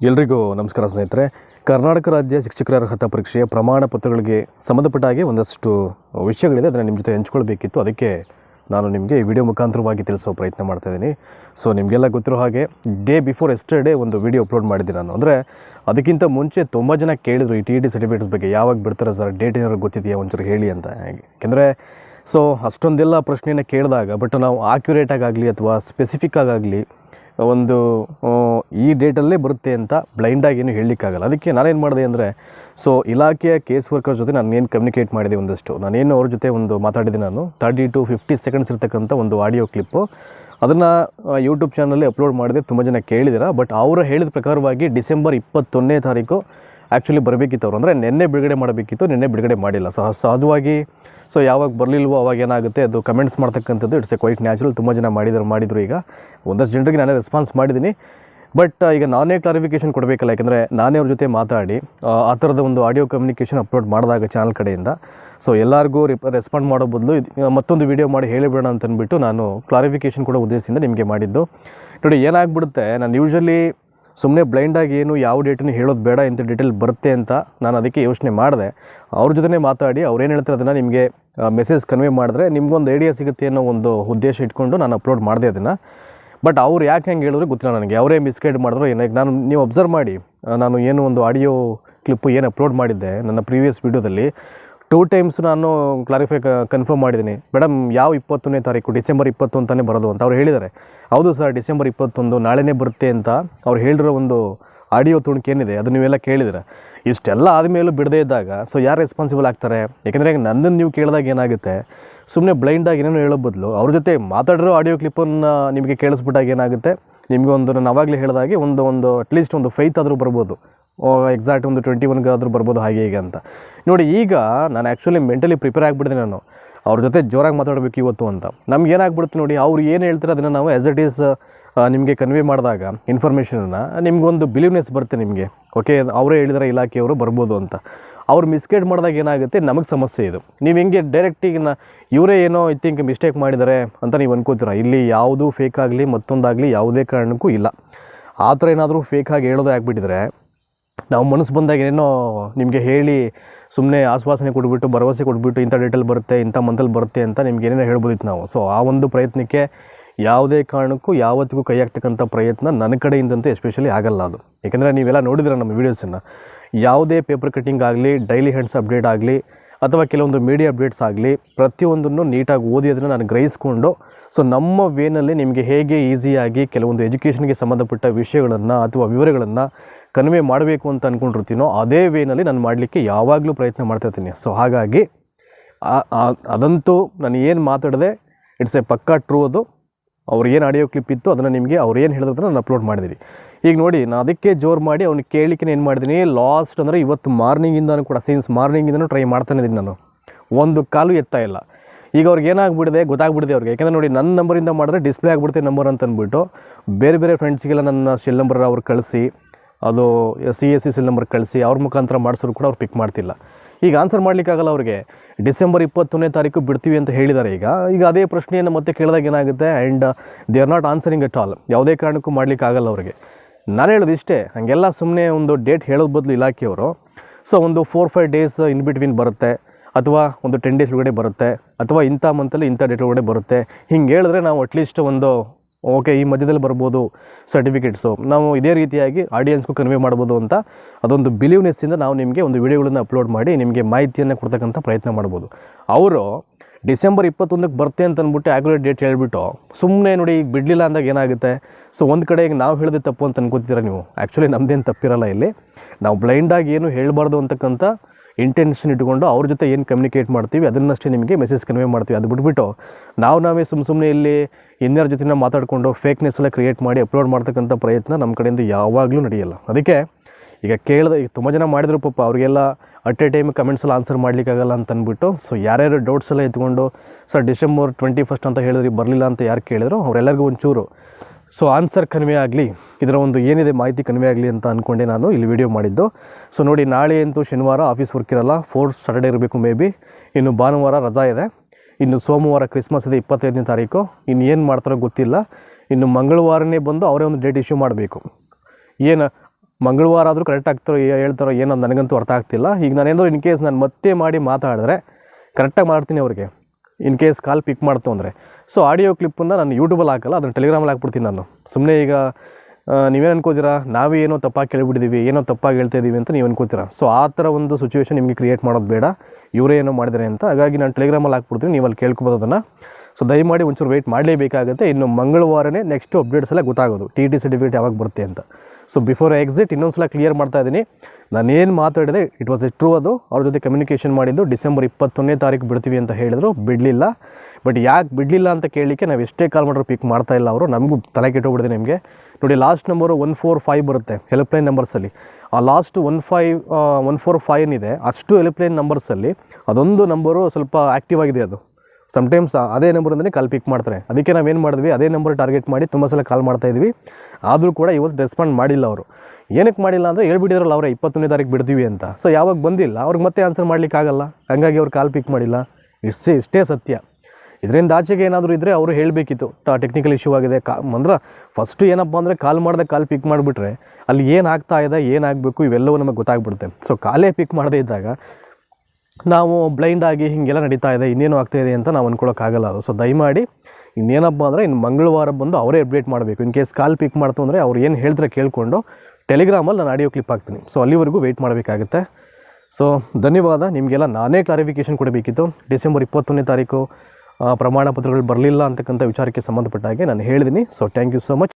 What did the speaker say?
ಎಲ್ರಿಗೂ ನಮಸ್ಕಾರ ಸ್ನೇಹಿತರೆ. ಕರ್ನಾಟಕ ರಾಜ್ಯ ಶಿಕ್ಷಕರ ಅರ್ಹತಾ ಪರೀಕ್ಷೆಯ ಪ್ರಮಾಣ ಪತ್ರಗಳಿಗೆ ಸಂಬಂಧಪಟ್ಟ ಹಾಗೆ ಒಂದಷ್ಟು ವಿಷಯಗಳಿದೆ, ಅದನ್ನು ನಿಮ್ಮ ಜೊತೆ ಹಂಚ್ಕೊಳ್ಬೇಕಿತ್ತು. ಅದಕ್ಕೆ ನಾನು ನಿಮಗೆ ಈ ವಿಡಿಯೋ ಮುಖಾಂತರವಾಗಿ ತಿಳಿಸೋ ಪ್ರಯತ್ನ ಮಾಡ್ತಾ ಇದ್ದೀನಿ ಸೊ ನಿಮಗೆಲ್ಲ ಗೊತ್ತಿರೋ ಹಾಗೆ ಡೇ ಬಿಫೋರ್ ಎಸ್ಟರ್ಡೇ ಒಂದು ವಿಡಿಯೋ ಅಪ್ಲೋಡ್ ಮಾಡಿದ್ದೆ ನಾನು. ಅಂದರೆ, ಅದಕ್ಕಿಂತ ಮುಂಚೆ ತುಂಬ ಜನ ಕೇಳಿದರು, ಈ ಟಿ ಇ ಡಿ ಸರ್ಟಿಫಿಕೇಟ್ಸ್ ಬಗ್ಗೆ ಯಾವಾಗ ಬಿಡ್ತಾರೆ ಸರ್? ಡೇಟ್ ಏನಾದ್ರು ಗೊತ್ತಿದೆಯಾ? ಒಂಚೂರು ಹೇಳಿ ಅಂತ. ಯಾಕೆಂದರೆ ಸೊ ಅಷ್ಟೊಂದೆಲ್ಲ ಪ್ರಶ್ನೆಯನ್ನು ಕೇಳಿದಾಗ ಬಟ್ ನಾವು ಆಕ್ಯುರೇಟಾಗಿ ಆಗಲಿ ಅಥವಾ ಸ್ಪೆಸಿಫಿಕ್ ಆಗಲಿ ಒಂದು ಈ ಡೇಟಲ್ಲೇ ಬರುತ್ತೆ ಅಂತ ಬ್ಲೈಂಡಾಗಿ ಏನು ಹೇಳಲಿಕ್ಕಾಗಲ್ಲ. ಅದಕ್ಕೆ ನಾನೇನು ಮಾಡಿದೆ ಅಂದರೆ ಸೊ ಇಲಾಖೆಯ ಕೇಸ್ ವರ್ಕರ್ ಜೊತೆ ನಾನು ಏನು ಕಮ್ಯುನಿಕೇಟ್ ಮಾಡಿದೆ ಒಂದಷ್ಟು. ನಾನೇನು ಅವ್ರ ಜೊತೆ ಒಂದು ಮಾತಾಡಿದೆ ನಾನು ತರ್ಟಿ ಟು ಫಿಫ್ಟಿ ಸೆಕೆಂಡ್ಸ್ ಇರ್ತಕ್ಕಂಥ ಒಂದು ಆಡಿಯೋ ಕ್ಲಿಪ್ಪು ಅದನ್ನು ಯೂಟ್ಯೂಬ್ ಚಾನಲಲ್ಲಿ ಅಪ್ಲೋಡ್ ಮಾಡಿದೆ, ತುಂಬ ಜನ ಕೇಳಿದಿರ. ಬಟ್ ಅವರು ಹೇಳಿದ ಪ್ರಕಾರವಾಗಿ ಡಿಸೆಂಬರ್ ಇಪ್ಪತ್ತೊಂದನೇ ತಾರೀಕು ಆ್ಯಕ್ಚುಲಿ ಬರಬೇಕಿತ್ತು ಅವರು. ಅಂದರೆ ನಿನ್ನೆ ಬಿಡುಗಡೆ ಮಾಡಬೇಕಿತ್ತು ನಿನ್ನೆ ಬಿಡುಗಡೆ ಮಾಡಿಲ್ಲ. ಸಹ ಸಹಜವಾಗಿ ಸೊ ಯಾವಾಗ ಬರಲಿಲ್ವೋ ಅವಾಗ ಏನಾಗುತ್ತೆ ಅದು ಕಮೆಂಟ್ಸ್ ಮಾಡ್ತಕ್ಕಂಥದ್ದು ಇಟ್ಸ್ ಎ ಕ್ವೈಟ್ ನ್ಯಾಚುರಲ್ ತುಂಬ ಜನ ಮಾಡಿದ್ರು ಮಾಡಿದರು ಈಗ. ಒಂದಷ್ಟು ಜನರಿಗೆ ನಾನೇ ರೆಸ್ಪಾನ್ಸ್ ಮಾಡಿದ್ದೀನಿ. ಬಟ್ ಈಗ ನಾನೇ ಕ್ಲಾರಿಫಿಕೇಷನ್ ಕೊಡಬೇಕಲ್ಲ ಯಾಕಂದರೆ ನಾನೇ ಅವ್ರ ಜೊತೆ ಮಾತಾಡಿ ಆ, ಆ ಥರದ ಒಂದು ಆಡಿಯೋ ಕಮ್ಯುನಿಕೇಷನ್ ಅಪ್ಲೋಡ್ ಮಾಡಿದಾಗ ಚಾನಲ್ ಕಡೆಯಿಂದ. ಸೊ ಎಲ್ಲರಿಗೂ ರಿಪ್ ರೆಸ್ಪಾಂಡ್ ಮಾಡೋ ಬದಲು ಮತ್ತೊಂದು ವೀಡಿಯೋ ಮಾಡಿ ಹೇಳಿಬಿಡೋಣ ಅಂತಂದ್ಬಿಟ್ಟು ನಾನು ಕ್ಲಾರಿಫಿಕೇಷನ್ ಕೂಡ ಉದ್ದೇಶದಿಂದ ನಿಮಗೆ ಮಾಡಿದ್ದು. ನೋಡಿ ಏನಾಗ್ಬಿಡುತ್ತೆ ನಾನು ಯೂಶ್ವಲಿ ಸುಮ್ಮನೆ ಬ್ಲೈಂಡಾಗಿ ಏನು ಯಾವ ಡೇಟನ್ನು ಹೇಳೋದು ಬೇಡ, ಇಂಥ ಡೀಟೇಲ್ ಬರುತ್ತೆ ಅಂತ ನಾನು ಅದಕ್ಕೆ ಯೋಚನೆ ಮಾಡಿದೆ. ಅವ್ರ ಜೊತೆ ಮಾತಾಡಿ ಅವ್ರೇನು ಹೇಳ್ತಾರೆ ಅದನ್ನು ನಿಮಗೆ ಮೆಸೇಜ್ ಕನ್ವೆ ಮಾಡಿದ್ರೆ ನಿಮ್ಗೊಂದು ಐಡಿಯಾ ಸಿಗುತ್ತೆ ಅನ್ನೋ ಒಂದು ಉದ್ದೇಶ ಇಟ್ಕೊಂಡು ನಾನು ಅಪ್ಲೋಡ್ ಮಾಡಿದೆ ಅದನ್ನು. ಬಟ್ ಅವ್ರು ಯಾಕೆ ಹೆಂಗೆ ಹೇಳಿದ್ರು ಗೊತ್ತಿಲ್ಲ ನನಗೆ. ಅವರೇ ಮಿಸ್ಗೈಡ್ ಮಾಡಿದ್ರು ಏನಾಗಿ ನಾನು ನೀವು ಅಬ್ಸರ್ವ್ ಮಾಡಿ. ನಾನು ಏನು ಒಂದು ಆಡಿಯೋ ಕ್ಲಿಪ್ಪು ಏನು ಅಪ್ಲೋಡ್ ಮಾಡಿದ್ದೆ ನನ್ನ ಪ್ರೀವಿಯಸ್ ವೀಡಿಯೋದಲ್ಲಿ ಟೂ ಟೈಮ್ಸ್ ನಾನು ಕ್ಲಾರಿಫೈ ಕನ್ಫರ್ಮ್ ಮಾಡಿದ್ದೀನಿ. ಮೇಡಮ್ ಯಾವ ಇಪ್ಪತ್ತೊಂದನೇ ತಾರೀಕು? ಡಿಸೆಂಬರ್ ಇಪ್ಪತ್ತು ಅಂತಲೇ ಬರೋದು ಅಂತ ಅವ್ರು ಹೇಳಿದ್ದಾರೆ. ಹೌದು ಸರ್ ಡಿಸೆಂಬರ್ ಇಪ್ಪತ್ತೊಂದು ನಾಳೆನೇ ಬರುತ್ತೆ ಅಂತ ಅವ್ರು ಹೇಳಿರೋ ಒಂದು ಆಡಿಯೋ ತುಣುಕು ಏನಿದೆ, ಅದು ನೀವೆಲ್ಲ ಕೇಳಿದ್ರೆ ಇಷ್ಟೆಲ್ಲ ಆದಮೇಲೂ ಬಿಡದೇ ಇದ್ದಾಗ ಸೊ ಯಾರು ರೆಸ್ಪಾನ್ಸಿಬಲ್ ಆಗ್ತಾರೆ? ಯಾಕೆಂದರೆ ನನ್ನನ್ನು ನೀವು ಕೇಳಿದಾಗ ಏನಾಗುತ್ತೆ ಸುಮ್ಮನೆ ಬ್ಲೈಂಡಾಗಿ ಏನೇನೋ ಹೇಳೋ ಬದಲು ಅವ್ರ ಜೊತೆ ಮಾತಾಡಿರೋ ಆಡಿಯೋ ಕ್ಲಿಪ್ಪನ್ನು ನಿಮಗೆ ಕೇಳಿಸ್ಬಿಟ್ಟಾಗ ಏನಾಗುತ್ತೆ? ನಿಮಗೆ ಒಂದು ನಾನು ಆವಾಗಲೇ ಹೇಳಿದಾಗೆ ಒಂದು ಒಂದು ಅಟ್ಲೀಸ್ಟ್ ಒಂದು ಫೈತ್ ಆದರೂ ಬರ್ಬೋದು. ಎಕ್ಸಾಕ್ಟ್ ಒಂದು ಟ್ವೆಂಟಿ ಒನ್ಗೆ ಆದರೂ ಬರ್ಬೋದು ಹಾಗೆ ಹೀಗೆ ಅಂತ. ನೋಡಿ, ಈಗ ನಾನು ಆ್ಯಕ್ಚುಲಿ ಮೆಂಟಲಿ ಪ್ರಿಪೇರ್ ಆಗಿಬಿಡ್ತೀನಿ ನಾನು. ಅವ್ರ ಜೊತೆ ಜೋರಾಗಿ ಮಾತಾಡಬೇಕು ಇವತ್ತು ಅಂತ. ನಮ್ಗೆ ಏನಾಗ್ಬಿಡುತ್ತೆ ನೋಡಿ, ಅವ್ರು ಏನು ಹೇಳ್ತಾರೆ ಅದನ್ನು ನಾವು ಆ್ಯಸ್ ಇಟ್ ಈಸ್ ನಿಮಗೆ ಕನ್ವೇ ಮಾಡಿದಾಗ ಇನ್ಫಾರ್ಮೇಷನನ್ನು ನಿಮಗೊಂದು ಬಿಲೀವ್ನೆಸ್ ಬರುತ್ತೆ ನಿಮಗೆ. ಓಕೆ ಅವರೇ ಹೇಳಿದಾರೆ ಇಲಾಖೆಯವರು ಬರ್ಬೋದು ಅಂತ. ಅವ್ರು ಮಿಸ್ಗೈಡ್ ಮಾಡಿದಾಗ ಏನಾಗುತ್ತೆ? ನಮಗೆ ಸಮಸ್ಯೆ ಇದು. ನೀವು ಹೆಂಗೆ ಡೈರೆಕ್ಟಿಗೆ ನಾ ಇವರೇ ಏನೋ ಐ ಥಿಂಕ್ ಮಿಸ್ಟೇಕ್ ಮಾಡಿದ್ದಾರೆ ಅಂತ ನೀವು ಅನ್ಕೋತೀರ? ಇಲ್ಲಿ ಯಾವುದೂ ಫೇಕ್ ಆಗಲಿ, ಮತ್ತೊಂದಾಗಲಿ ಯಾವುದೇ ಕಾರಣಕ್ಕೂ ಇಲ್ಲ. ಆ ಥರ ಏನಾದರೂ ಫೇಕಾಗಿ ಹೇಳೋದೇ ಆಗಿಬಿಟ್ಟಿದ್ರೆ ನಾವು ಮನಸ್ಸು ಬಂದಾಗ ಏನೋ ನಿಮಗೆ ಹೇಳಿ ಸುಮ್ಮನೆ ಆಶ್ವಾಸನೆ ಕೊಟ್ಬಿಟ್ಟು, ಭರವಸೆ ಕೊಟ್ಬಿಟ್ಟು ಇಂಥ ಡೇಟಲ್ಲಿ ಬರುತ್ತೆ, ಇಂಥ ಮಂತಲ್ಲಿ ಬರುತ್ತೆ ಅಂತ ನಿಮ್ಗೆ ಏನೇನೋ ಹೇಳ್ಬೋದಿತ್ತು ನಾವು. ಸೊ ಆ ಒಂದು ಪ್ರಯತ್ನಕ್ಕೆ ಯಾವುದೇ ಕಾರಣಕ್ಕೂ ಯಾವತ್ತಿಗೂ ಕೈ ಹಾಕ್ತಕ್ಕಂಥ ಪ್ರಯತ್ನ ನನ್ನ ಕಡೆಯಿಂದಂತೂ ಎಸ್ಪೆಷಲಿ ಆಗಲ್ಲ ಅದು. ಯಾಕೆಂದರೆ ನೀವೆಲ್ಲ ನೋಡಿದ್ರೆ ನಮ್ಮ ವೀಡಿಯೋಸನ್ನು ಯಾವುದೇ ಪೇಪರ್ ಕಟ್ಟಿಂಗ್ ಆಗಲಿ ಡೈಲಿ ಹ್ಯಾಂಡ್ಸ್ ಅಪ್ಡೇಟ್ ಆಗಲಿ, ಅಥವಾ ಕೆಲವೊಂದು ಮೀಡಿಯಾ ಅಪ್ಡೇಟ್ಸ್ ಆಗಲಿ, ಪ್ರತಿಯೊಂದನ್ನು ನೀಟಾಗಿ ಓದಿ ಅದನ್ನು ನಾನು ಗ್ರಹಿಸ್ಕೊಂಡು ಸೊ ನಮ್ಮ ವೇನಲ್ಲಿ ನಿಮಗೆ ಹೇಗೆ ಈಸಿಯಾಗಿ ಕೆಲವೊಂದು ಎಜುಕೇಷನ್ಗೆ ಸಂಬಂಧಪಟ್ಟ ವಿಷಯಗಳನ್ನು ಅಥವಾ ವಿವರಗಳನ್ನು ಕನ್ವೆ ಮಾಡಬೇಕು ಅಂತ ಅಂದ್ಕೊಂಡಿರ್ತೀನೋ ಅದೇ ವೇನಲ್ಲಿ ನಾನು ಮಾಡಲಿಕ್ಕೆ ಯಾವಾಗಲೂ ಪ್ರಯತ್ನ ಮಾಡ್ತಾಯಿರ್ತೀನಿ ಸೊ ಹಾಗಾಗಿ ಅದಂತೂ ನಾನು ಏನು ಮಾತಾಡಿದೆ ಇಟ್ಸ್ ಎ ಪಕ್ಕಾ ಟ್ರೂ ಅದು. ಅವ್ರು ಏನು ಆಡಿಯೋ ಕ್ಲಿಪ್ ಇತ್ತು ಅದನ್ನು ನಿಮಗೆ ಅವ್ರು ಏನು ಹೇಳಿದ್ರೆ ನಾನು ಅಪ್ಲೋಡ್ ಮಾಡಿದ್ದೀನಿ ಈಗ ನೋಡಿ ನಾನು ಅದಕ್ಕೆ ಜೋರು ಮಾಡಿ ಅವ್ನು ಕೇಳಲಿಕ್ಕೆ ಏನು ಮಾಡಿದ್ದೀನಿ ಲಾಸ್ಟ್ ಅಂದರೆ ಇವತ್ತು ಮಾರ್ನಿಂಗಿಂದನೂ ಕೂಡ ಸೀನ್ಸ್ ಮಾರ್ನಿಂಗಿಂದನೂ ಟ್ರೈ ಮಾಡ್ತಾನೆ ಇದ್ದೀನಿ ನಾನು. ಒಂದು ಕಾಲು ಎತ್ತಾ ಇಲ್ಲ. ಈಗ ಅವ್ರಿಗೆ ಏನಾಗ್ಬಿಡಿದೆ, ಗೊತ್ತಾಗ್ಬಿಡಿದೆ ಅವ್ರಿಗೆ. ಯಾಕಂದರೆ ನೋಡಿ ನನ್ನ ನಂಬರಿಂದ ಮಾಡಿದ್ರೆ ಡಿಸ್ಪ್ಲೇ ಆಗಿಬಿಡುತ್ತೆ ನಂಬರ್ ಅಂತ ಅಂದ್ಬಿಟ್ಟು ಬೇರೆ ಬೇರೆ ಫ್ರೆಂಡ್ಸ್ಗೆಲ್ಲ ನನ್ನ ಸೆಲ್ ನಂಬರ್ ಅವ್ರು ಕಳಿಸಿ ಅದು ಸಿ ಎಸ್ ಸಿ ಸಿಲ್ ನಂಬರ್ ಕಳಿಸಿ ಅವ್ರ ಮುಖಾಂತರ ಮಾಡಿಸೋರು ಕೂಡ ಅವ್ರು ಪಿಕ್ ಮಾಡ್ತಿಲ್ಲ. ಈಗ ಆನ್ಸರ್ ಮಾಡಲಿಕ್ಕಾಗಲ್ಲ ಅವ್ರಿಗೆ. ಡಿಸೆಂಬರ್ ಇಪ್ಪತ್ತೊಂದನೇ ತಾರೀಕು ಬಿಡ್ತೀವಿ ಅಂತ ಹೇಳಿದ್ದಾರೆ ಈಗ. ಈಗ ಅದೇ ಪ್ರಶ್ನೆಯನ್ನು ಮತ್ತೆ ಕೇಳಿದಾಗ ಏನಾಗುತ್ತೆ? And they are not answering at all ಯಾವುದೇ ಕಾರಣಕ್ಕೂ ಮಾಡಲಿಕ್ಕಾಗಲ್ಲ ಅವ್ರಿಗೆ. ನಾನು ಹೇಳೋದು ಇಷ್ಟೇ, ಹಾಗೆಲ್ಲ ಸುಮ್ಮನೆ ಒಂದು ಡೇಟ್ ಹೇಳೋದು ಬದಲು ಇಲಾಖೆಯವರು. ಸೊ ಒಂದು four five days in between ಬರುತ್ತೆ. ಅಥವಾ ಒಂದು ಟೆನ್ ಡೇಸ್ ಒಳಗಡೆ ಬರುತ್ತೆ. ಅಥವಾ ಇಂಥ ಮಂತಲ್ಲಿ ಇಂಥ ಡೇಟ್ ಒಳಗಡೆ ಬರುತ್ತೆ. ಹಿಂಗೆ ಹೇಳಿದ್ರೆ ನಾವು ಅಟ್ಲೀಸ್ಟ್ ಒಂದು ಓಕೆ ಈ ಮಧ್ಯದಲ್ಲಿ ಬರ್ಬೋದು ಸರ್ಟಿಫಿಕೇಟ್ಸು ನಾವು ಇದೇ ರೀತಿಯಾಗಿ ಆಡಿಯನ್ಸ್ಗೂ ಕನ್ವೆ ಮಾಡ್ಬೋದು ಅಂತ ಅದೊಂದು ಬಿಲೀವ್ನೆಸ್ಸಿಂದ ನಾವು ನಿಮಗೆ ಒಂದು ವಿಡಿಯೋಗಳನ್ನು ಅಪ್ಲೋಡ್ ಮಾಡಿ ನಿಮಗೆ ಮಾಹಿತಿಯನ್ನು ಕೊಡ್ತಕ್ಕಂಥ ಪ್ರಯತ್ನ ಮಾಡ್ಬೋದು. ಅವರು ಡಿಸೆಂಬರ್ ಇಪ್ಪತ್ತೊಂದಕ್ಕೆ ಬರ್ತೆ ಅಂತ ಅಂದ್ಬಿಟ್ಟು ಆ್ಯಕ್ಯುರೇಟ್ ಡೇಟ್ ಹೇಳಿಬಿಟ್ಟು ಸುಮ್ಮನೆ ನೋಡಿ ಈಗ ಬಿಡಲಿಲ್ಲ ಅಂದಾಗ ಏನಾಗುತ್ತೆ? ಸೊ ಒಂದು ಕಡೆ ಈಗ ನಾವು ಹೇಳಿದೆ ತಪ್ಪು ಅಂತ ಅನ್ಕೋತೀರ ನೀವು? ಆ್ಯಕ್ಚುಲಿ ನಮ್ಮದೇನು ತಪ್ಪಿರಲ್ಲ ಇಲ್ಲಿ. ನಾವು ಬ್ಲೈಂಡಾಗಿ ಏನು ಹೇಳಬಾರ್ದು ಅಂತಕ್ಕಂಥ ಇಂಟೆನ್ಷನ್ ಇಟ್ಕೊಂಡು ಅವ್ರ ಜೊತೆ ಏನು ಕಮ್ಯುನಿಕೇಟ್ ಮಾಡ್ತೀವಿ, ಅದನ್ನಷ್ಟೇ ನಿಮಗೆ ಮೆಸೇಜ್ ಕನ್ವೆ ಮಾಡ್ತೀವಿ. ಅದು ಬಿಟ್ಬಿಟ್ಟು ನಾವು ನಾವೇ ಸುಮ್ಮ ಸುಮ್ಮನೆ ಇಲ್ಲಿ ಇನ್ನರ ಜೊತೆ ಮಾತಾಡಿಕೊಂಡು ಫೇಕ್ನೆಸ್ ಎಲ್ಲ ಕ್ರಿಯೇಟ್ ಮಾಡಿ ಅಪ್ಲೋಡ್ ಮಾಡ್ತಕ್ಕಂಥ ಪ್ರಯತ್ನ ನಮ್ಮ ಕಡೆಯಿಂದ ಯಾವಾಗಲೂ ನಡೆಯಲ್ಲ. ಅದಕ್ಕೆ ಈಗ ಕೇಳಿದ, ಈಗ ತುಂಬ ಜನ ಮಾಡಿದ್ರು ಪಾಪ, ಅವರಿಗೆಲ್ಲ ಅಟ್ ಎ ಟೈಮ್ ಕಮೆಂಟ್ಸ್ ಎಲ್ಲ ಆನ್ಸರ್ ಮಾಡಲಿಕ್ಕಾಗಲ್ಲ ಅಂತ ಅಂದ್ಬಿಟ್ಟು ಸೊ ಯಾರ್ಯಾರು ಡೌಟ್ಸ್ ಎಲ್ಲ ಎತ್ಕೊಂಡು, ಸರ್ ಡಿಸೆಂಬರ್ ಟ್ವೆಂಟಿ ಫಸ್ಟ್ ಅಂತ ಹೇಳಿದ್ರಿ, ಬರಲಿಲ್ಲ ಅಂತ ಯಾರು ಕೇಳಿದ್ರು, ಅವರೆಲ್ಲರಿಗೂ ಒಂಚೂರು ಸೊ ಆನ್ಸರ್ ಕನ್ವೆ ಆಗಲಿ, ಇದರ ಒಂದು ಏನಿದೆ ಮಾಹಿತಿ ಕನ್ವೆ ಆಗಲಿ ಅಂತ ಅಂದ್ಕೊಂಡೆ ನಾನು ಇಲ್ಲಿ ವಿಡಿಯೋ ಮಾಡಿದ್ದು. ಸೊ ನೋಡಿ ನಾಳೆ ಅಂತೂ ಶನಿವಾರ ಆಫೀಸ್ ವರ್ಕ್ ಇರಲ್ಲ ಫೋರ್ ಸಾಟರ್ಡೇ ಇರಬೇಕು ಮೇ ಬಿ ಇನ್ನು ಭಾನುವಾರ ರಜಾ ಇದೆ. ಇನ್ನು ಸೋಮವಾರ ಕ್ರಿಸ್ಮಸ್ ಇದೆ, ಇಪ್ಪತ್ತೈದನೇ ತಾರೀಕು. ಇನ್ನು ಏನು ಮಾಡ್ತಾರೋ ಗೊತ್ತಿಲ್ಲ. ಇನ್ನು ಮಂಗಳವಾರನೇ ಬಂದು ಅವರೇ ಒಂದು ಡೇಟ್ ಇಶ್ಯೂ ಮಾಡಬೇಕು. ಏನು ಮಂಗಳವಾರ ಆದರೂ ಕರೆಕ್ಟ್ ಆಗ್ತಾರೋ ಹೇಳ್ತಾರೋ ಏನೋ ನನಗಂತೂ ಅರ್ಥ ಆಗ್ತಿಲ್ಲ. ಈಗ ನಾನೇನಾದ್ರು ಇನ್ ಕೇಸ್ ನಾನು ಮತ್ತೆ ಮಾಡಿ ಮಾತಾಡಿದ್ರೆ ಕರೆಕ್ಟಾಗಿ ಮಾಡ್ತೀನಿ ಅವ್ರಿಗೆ. ಇನ್ ಕೇಸ್ ಕಾಲ್ ಪಿಕ್ ಮಾಡ್ತು ಅಂದರೆ. ಸೊ ಆಡಿಯೋ ಕ್ಲಿಪ್ಪನ್ನು ನಾನು ಯೂಟ್ಯೂಬಲ್ಲಿ ಹಾಕಲ್ಲ, ಅದನ್ನು ಟೆಲಿಗ್ರಾಮಲ್ಲಿ ಹಾಕ್ಬಿಡ್ತೀನಿ ನಾನು. ಸುಮ್ಮನೆ ಈಗ ನೀವೇನು ಅನ್ಕೋತೀರಾ? ನಾವೇ ಏನೋ ತಪ್ಪಾಗಿ ಕೇಳಿಬಿಟ್ಟಿದ್ದೀವಿ ಏನೋ ತಪ್ಪಾಗಿ ಹೇಳ್ತಾ ಇದ್ದೀವಿ ಅಂತ ನೀವು ಅನ್ಕೋತೀರಾ? ಸೊ ಆ ಥರ ಒಂದು ಸಿಚುವೇಶನ್ ನಿಮಗೆ ಕ್ರಿಯೇಟ್ ಮಾಡೋದು ಬೇಡ. ಇವರೇ ಏನೋ ಮಾಡಿದ್ದಾರೆ ಅಂತ. ಹಾಗಾಗಿ ನಾನು ಟೆಲಿಗ್ರಾಮಲ್ಲಿ ಹಾಕ್ಬಿಡ್ತೀನಿ, ನೀವು ಅಲ್ಲಿ ಕೇಳ್ಕೊಬೋದು ಅದನ್ನು. ಸೊ ದಯಮಾಡಿ ಒಂಚೂರು ವೆಯ್ಟ್ ಮಾಡಲೇಬೇಕಾಗುತ್ತೆ. ಇನ್ನು ಮಂಗಳವಾರನೇ ನೆಕ್ಸ್ಟ್ ಅಪ್ಡೇಟ್ಸ್ ಎಲ್ಲ ಗೊತ್ತಾಗೋದು ಟಿ ಟಿ ಸರ್ಟಿಫಿಕೇಟ್ ಯಾವಾಗ ಬರುತ್ತೆ ಅಂತ. ಸೊ ಬಿಫೋರ್ ಎಕ್ಸಿಟ್ ಇನ್ನೊಂದು ಸಲ ಕ್ಲಿಯರ್ ಮಾಡ್ತಾ ಇದ್ದೀನಿ ನಾನೇನು ಮಾತಾಡಿದೆ ಇಟ್ ವಾಸ್ ಎ ಟ್ರೂ ಅದು. ಅವ್ರ ಜೊತೆ ಕಮ್ಯುನಿಕೇಷನ್ ಮಾಡಿದ್ದು ಡಿಸೆಂಬರ್ ಇಪ್ಪತ್ತೊಂದನೇ ತಾರೀಕು ಬಿಡ್ತೀವಿ ಅಂತ ಹೇಳಿದ್ರು, ಬಿಡಲಿಲ್ಲ. ಬಟ್ ಯಾಕೆ ಬಿಡಲಿಲ್ಲ ಅಂತ ಕೇಳಲಿಕ್ಕೆ ನಾವು ಎಷ್ಟೇ ಕಾಲ್ ಮಾಡಿದ್ರು ಪಿಕ್ ಮಾಡ್ತಾ ಇಲ್ಲ ಅವರು. ನಮಗೂ ತಲೆ ಕೆಟ್ಟೋಗ್ಬಿಡಿದೆ ನಿಮಗೆ. ನೋಡಿ last number one four five ಬರುತ್ತೆ ಹೆಲ್ಪ್ಲೈನ್ ನಂಬರ್ಸಲ್ಲಿ ಆ last one five one four five ಏನಿದೆ, ಅಷ್ಟು ಹೆಲ್ಪ್ಲೈನ್ ನಂಬರ್ಸಲ್ಲಿ ಅದೊಂದು ನಂಬರು ಸ್ವಲ್ಪ ಆ್ಯಕ್ಟಿವ್ ಆಗಿದೆ ಅದು. ಸಮಟೈಮ್ಸ್ ಅದೇ ನಂಬರಿಂದನೇ ಕಾಲ್ ಪಿಕ್ ಮಾಡ್ತಾರೆ. ಅದಕ್ಕೆ ನಾವೇನು ಮಾಡಿದ್ವಿ, ಅದೇ ನಂಬರ್ ಟಾರ್ಗೆಟ್ ಮಾಡಿ ತುಂಬ ಸಲ ಕಾಲ್ ಮಾಡ್ತಾ ಇದ್ವಿ. ಆದರೂ ಕೂಡ ಇವತ್ತು ರೆಸ್ಪಾಂಡ್ ಮಾಡಿಲ್ಲ ಅವರು. ಏನಕ್ಕೆ ಮಾಡಿಲ್ಲ ಅಂದರೆ ಹೇಳ್ಬಿಟ್ಟಿದ್ರಲ್ಲ ಅವರೇ, ಇಪ್ಪತ್ತೊಂದನೇ ತಾರೀಕು ಬಿಡ್ತೀವಿ ಅಂತ. ಸೊ ಯಾವಾಗ ಬಂದಿಲ್ಲ, ಅವ್ರಿಗೆ ಮತ್ತೆ ಆನ್ಸರ್ ಮಾಡಲಿಕ್ಕಾಗಲ್ಲ. ಹಾಗಾಗಿ ಅವ್ರು ಕಾಲ್ ಪಿಕ್ ಮಾಡಿಲ್ಲ. ಇಷ್ಟೇ ಇಷ್ಟೇ ಸತ್ಯ. ಇದರಿಂದ ಆಚೆಗೆ ಏನಾದರೂ ಇದ್ದರೆ ಅವರು ಹೇಳಬೇಕಿತ್ತು. ಟೆಕ್ನಿಕಲ್ ಇಶ್ಯೂ ಆಗಿದೆ. ಕಾ ಅಂದ್ರೆ ಫಸ್ಟು ಏನಪ್ಪ ಅಂದರೆ ಕಾಲ್ ಮಾಡಿದೆ ಕಾಲ್ ಪಿಕ್ ಮಾಡಿಬಿಟ್ರೆ ಅಲ್ಲಿ ಏನು ಆಗ್ತಾ ಇದೆ ಏನಾಗಬೇಕು ಇವೆಲ್ಲವೂ ನಮಗೆ ಗೊತ್ತಾಗ್ಬಿಡುತ್ತೆ. ಸೊ ಕಾಲೇ ಪಿಕ್ ಮಾಡದೇ ಇದ್ದಾಗ ನಾವು ಬ್ಲೈಂಡ್ ಆಗಿ ಹೀಗೆಲ್ಲ ನಡೀತಾ ಇದೆ, ಇನ್ನೇನು ಆಗ್ತಾ ಇದೆ ಅಂತ ನಾವು ಅಂದ್ಕೊಳ್ಳೋಕ್ಕಾಗಲ್ಲ ಅದು. ಸೊ ದಯಮಾಡಿ ಇನ್ನೇನಪ್ಪ ಅಂದರೆ ಇನ್ನು ಮಂಗಳವಾರ ಬಂದು ಅವರೇ ಅಪ್ಡೇಟ್ ಮಾಡಬೇಕು. ಇನ್ ಕೇಸ್ ಕಾಲ್ ಪಿಕ್ ಮಾಡ್ತು ಅಂದರೆ ಅವ್ರು ಏನು ಹೇಳಿದ್ರೆ ಕೇಳಿಕೊಂಡು ಟೆಲಿಗ್ರಾಮಲ್ಲಿ ನಾನು ಆಡಿಯೋ ಕ್ಲಿಪ್ ಹಾಕ್ತೀನಿ. ಸೊ ಅಲ್ಲಿವರೆಗೂ ವೆಯ್ಟ್ ಮಾಡಬೇಕಾಗುತ್ತೆ. ಸೊ ಧನ್ಯವಾದ. ನಿಮಗೆಲ್ಲ ನಾನೇ ಕ್ಲಾರಿಫಿಕೇಷನ್ ಕೊಡಬೇಕಿತ್ತು. ಡಿಸೆಂಬರ್ ಇಪ್ಪತ್ತೊಂದನೇ ತಾರೀಕು. ಪ್ರಮಾಣ ಪತ್ರಗಳು ಬರಲಿಲ್ಲ ಅಂತಕ್ಕಂಥ ವಿಚಾರಕ್ಕೆ ಸಂಬಂಧಪಟ್ಟ ಹಾಗೆ ನಾನು ಹೇಳಿದ್ದೀನಿ so thank you so much